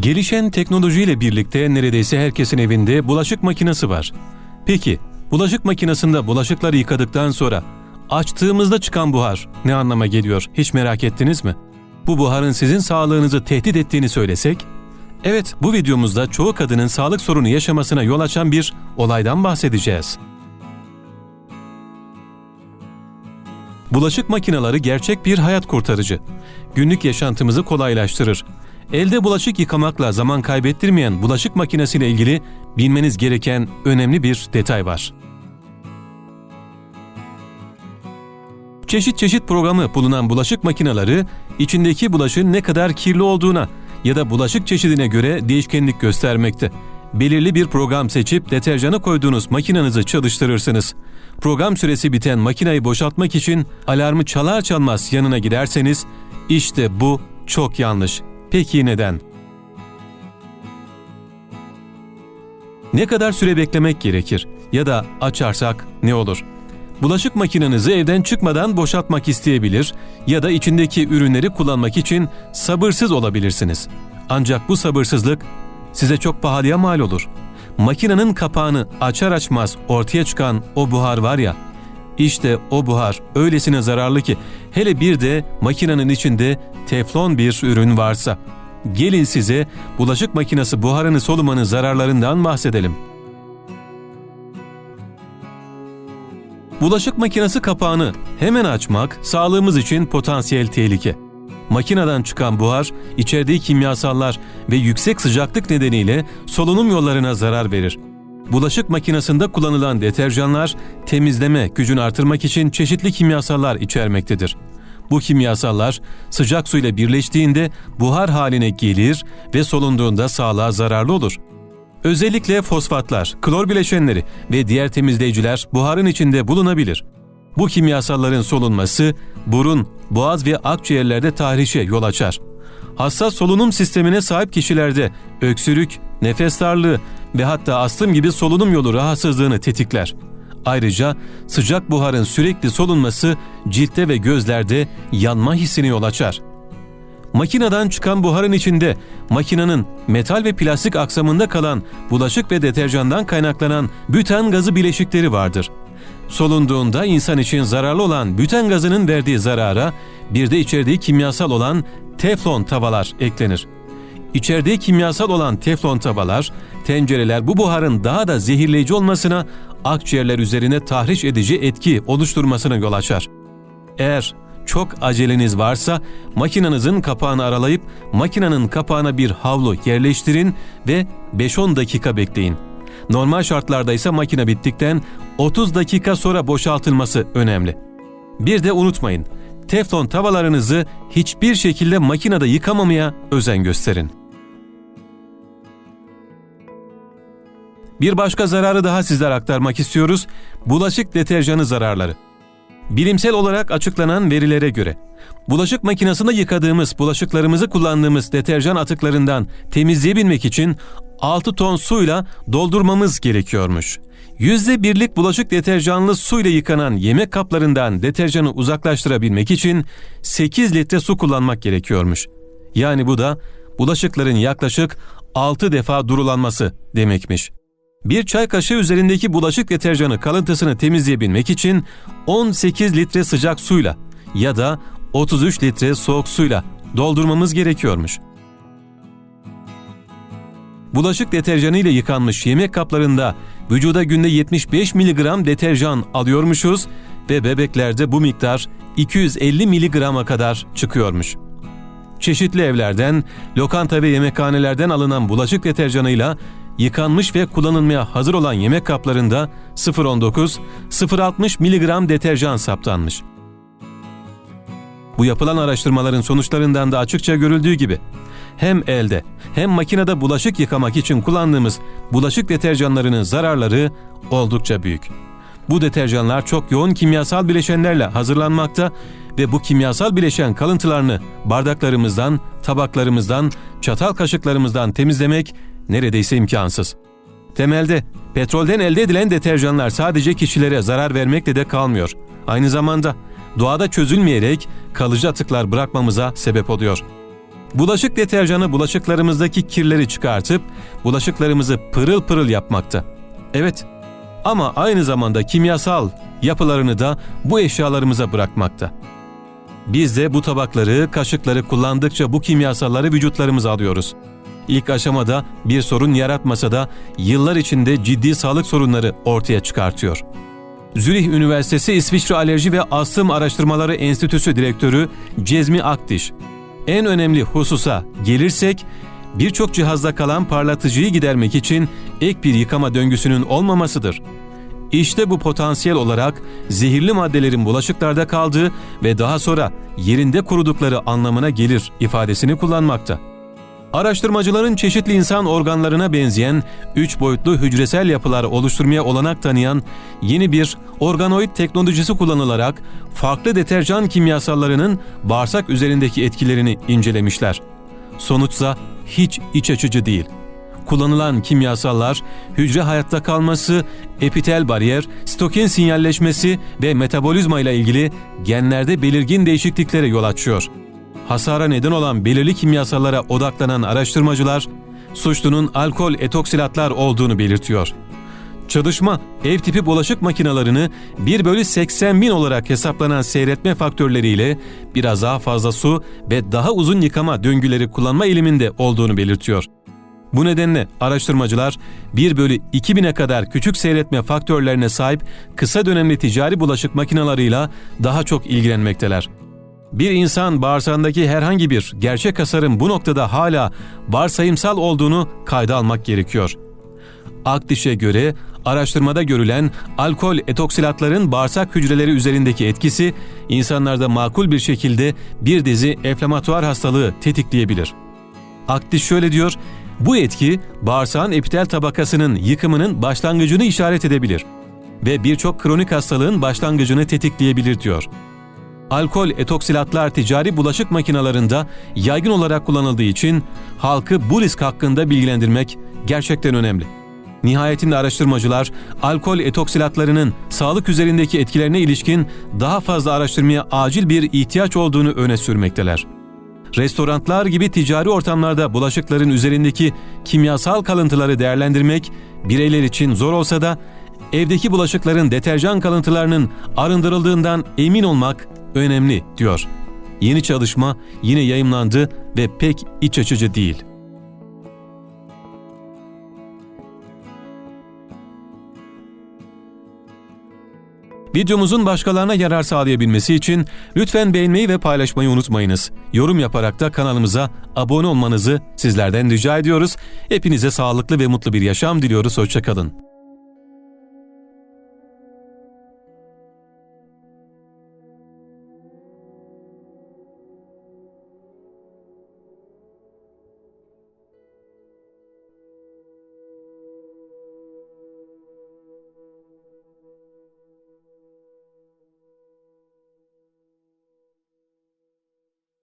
Gelişen teknolojiyle birlikte neredeyse herkesin evinde bulaşık makinesi var. Peki, bulaşık makinesinde bulaşıkları yıkadıktan sonra açtığımızda çıkan buhar ne anlama geliyor hiç merak ettiniz mi? Bu buharın sizin sağlığınızı tehdit ettiğini söylesek? Evet, bu videomuzda çoğu kadının sağlık sorunu yaşamasına yol açan bir olaydan bahsedeceğiz. Bulaşık makineleri gerçek bir hayat kurtarıcı. Günlük yaşantımızı kolaylaştırır. Elde bulaşık yıkamakla zaman kaybettirmeyen bulaşık makinesiyle ilgili bilmeniz gereken önemli bir detay var. Çeşit çeşit programı bulunan bulaşık makineleri içindeki bulaşığın ne kadar kirli olduğuna ya da bulaşık çeşidine göre değişkenlik göstermekte. Belirli bir program seçip deterjanı koyduğunuz makinenizi çalıştırırsınız. Program süresi biten makineyi boşaltmak için alarmı çalar çalmaz yanına giderseniz işte bu çok yanlış. Peki neden? Ne kadar süre beklemek gerekir ya da açarsak ne olur? Bulaşık makinenizi evden çıkmadan boşaltmak isteyebilir ya da içindeki ürünleri kullanmak için sabırsız olabilirsiniz. Ancak bu sabırsızlık size çok pahalıya mal olur. Makinenin kapağını açar açmaz ortaya çıkan o buhar var ya, işte o buhar öylesine zararlı ki hele bir de makinenin içinde teflon bir ürün varsa. Gelin size bulaşık makinesi buharını solumanın zararlarından bahsedelim. Bulaşık makinesi kapağını hemen açmak sağlığımız için potansiyel tehlike. Makineden çıkan buhar, içerdiği kimyasallar ve yüksek sıcaklık nedeniyle solunum yollarına zarar verir. Bulaşık makinesinde kullanılan deterjanlar temizleme gücünü artırmak için çeşitli kimyasallar içermektedir. Bu kimyasallar sıcak suyla birleştiğinde buhar haline gelir ve solunduğunda sağlığa zararlı olur. Özellikle fosfatlar, klor bileşenleri ve diğer temizleyiciler buharın içinde bulunabilir. Bu kimyasalların solunması burun, boğaz ve akciğerlerde tahrişe yol açar. Hassas solunum sistemine sahip kişilerde öksürük, nefes darlığı ve hatta astım gibi solunum yolu rahatsızlığını tetikler. Ayrıca sıcak buharın sürekli solunması ciltte ve gözlerde yanma hissini yol açar. Makineden çıkan buharın içinde makinenin metal ve plastik aksamında kalan bulaşık ve deterjandan kaynaklanan büten gazı bileşikleri vardır. Solunduğunda insan için zararlı olan büten gazının verdiği zarara bir de içerdiği kimyasal olan teflon tavalar eklenir. İçerdiği kimyasal olan teflon tavalar, tencereler bu buharın daha da zehirleyici olmasına, akciğerler üzerine tahriş edici etki oluşturmasına yol açar. Eğer çok aceleniz varsa makinenizin kapağını aralayıp makinenin kapağına bir havlu yerleştirin ve 5-10 dakika bekleyin. Normal şartlarda ise makine bittikten 30 dakika sonra boşaltılması önemli. Bir de unutmayın, teflon tavalarınızı hiçbir şekilde makinede yıkamamaya özen gösterin. Bir başka zararı daha sizlere aktarmak istiyoruz. Bulaşık deterjanı zararları. Bilimsel olarak açıklanan verilere göre bulaşık makinesinde yıkadığımız, bulaşıklarımızı kullandığımız deterjan atıklarından temizleyebilmek için 6 ton suyla doldurmamız gerekiyormuş. %1'lik bulaşık deterjanlı suyla yıkanan yemek kaplarından deterjanı uzaklaştırabilmek için 8 litre su kullanmak gerekiyormuş. Yani bu da bulaşıkların yaklaşık 6 defa durulanması demekmiş. Bir çay kaşığı üzerindeki bulaşık deterjanı kalıntısını temizleyebilmek için 18 litre sıcak suyla ya da 33 litre soğuk suyla doldurmamız gerekiyormuş. Bulaşık deterjanı ile yıkanmış yemek kaplarında vücuda günde 75 mg deterjan alıyormuşuz ve bebeklerde bu miktar 250 mg'a kadar çıkıyormuş. Çeşitli evlerden, lokanta ve yemekhanelerden alınan bulaşık deterjanıyla yıkanmış ve kullanılmaya hazır olan yemek kaplarında 0.19-0.60 mg deterjan saptanmış. Bu yapılan araştırmaların sonuçlarından da açıkça görüldüğü gibi hem elde hem makinede bulaşık yıkamak için kullandığımız bulaşık deterjanlarının zararları oldukça büyük. Bu deterjanlar çok yoğun kimyasal bileşenlerle hazırlanmakta ve bu kimyasal bileşen kalıntılarını bardaklarımızdan, tabaklarımızdan, çatal kaşıklarımızdan temizlemek neredeyse imkansız. Temelde petrolden elde edilen deterjanlar sadece kişilere zarar vermekle de kalmıyor. Aynı zamanda doğada çözülmeyerek kalıcı atıklar bırakmamıza sebep oluyor. Bulaşık deterjanı bulaşıklarımızdaki kirleri çıkartıp bulaşıklarımızı pırıl pırıl yapmakta. Evet ama aynı zamanda kimyasal yapılarını da bu eşyalarımıza bırakmakta. Biz de bu tabakları, kaşıkları kullandıkça bu kimyasalları vücutlarımıza alıyoruz. İlk aşamada bir sorun yaratmasa da yıllar içinde ciddi sağlık sorunları ortaya çıkartıyor. Zürih Üniversitesi İsviçre Alerji ve Astım Araştırmaları Enstitüsü Direktörü Cezmi Akdiş, en önemli hususa gelirsek, birçok cihazda kalan parlatıcıyı gidermek için ek bir yıkama döngüsünün olmamasıdır. İşte bu potansiyel olarak zehirli maddelerin bulaşıklarda kaldığı ve daha sonra yerinde kurudukları anlamına gelir ifadesini kullanmakta. Araştırmacıların çeşitli insan organlarına benzeyen üç boyutlu hücresel yapılar oluşturmaya olanak tanıyan yeni bir organoid teknolojisi kullanılarak farklı deterjan kimyasallarının bağırsak üzerindeki etkilerini incelemişler. Sonuçsa hiç iç açıcı değil. Kullanılan kimyasallar hücre hayatta kalması, epitel bariyer, stokin sinyalleşmesi ve metabolizma ile ilgili genlerde belirgin değişikliklere yol açıyor hasara neden olan belirli kimyasallara odaklanan araştırmacılar, suçlunun alkol etoksilatlar olduğunu belirtiyor. Çalışma, ev tipi bulaşık makinalarını 1 bölü 80 bin olarak hesaplanan seyretme faktörleriyle biraz daha fazla su ve daha uzun yıkama döngüleri kullanma eğiliminde olduğunu belirtiyor. Bu nedenle araştırmacılar 1 bölü 2000'e kadar küçük seyretme faktörlerine sahip kısa dönemli ticari bulaşık makinalarıyla daha çok ilgilenmekteler. Bir insan bağırsağındaki herhangi bir gerçek hasarın bu noktada hala varsayımsal olduğunu kayda almak gerekiyor. Akdiş'e göre araştırmada görülen alkol etoksilatların bağırsak hücreleri üzerindeki etkisi insanlarda makul bir şekilde bir dizi enflamatuar hastalığı tetikleyebilir. Akdiş şöyle diyor, bu etki bağırsağın epitel tabakasının yıkımının başlangıcını işaret edebilir ve birçok kronik hastalığın başlangıcını tetikleyebilir diyor alkol etoksilatlar ticari bulaşık makinalarında yaygın olarak kullanıldığı için halkı bu risk hakkında bilgilendirmek gerçekten önemli. Nihayetinde araştırmacılar alkol etoksilatlarının sağlık üzerindeki etkilerine ilişkin daha fazla araştırmaya acil bir ihtiyaç olduğunu öne sürmekteler. Restoranlar gibi ticari ortamlarda bulaşıkların üzerindeki kimyasal kalıntıları değerlendirmek bireyler için zor olsa da evdeki bulaşıkların deterjan kalıntılarının arındırıldığından emin olmak önemli diyor. Yeni çalışma yine yayımlandı ve pek iç açıcı değil. Videomuzun başkalarına yarar sağlayabilmesi için lütfen beğenmeyi ve paylaşmayı unutmayınız. Yorum yaparak da kanalımıza abone olmanızı sizlerden rica ediyoruz. Hepinize sağlıklı ve mutlu bir yaşam diliyoruz. Hoşçakalın.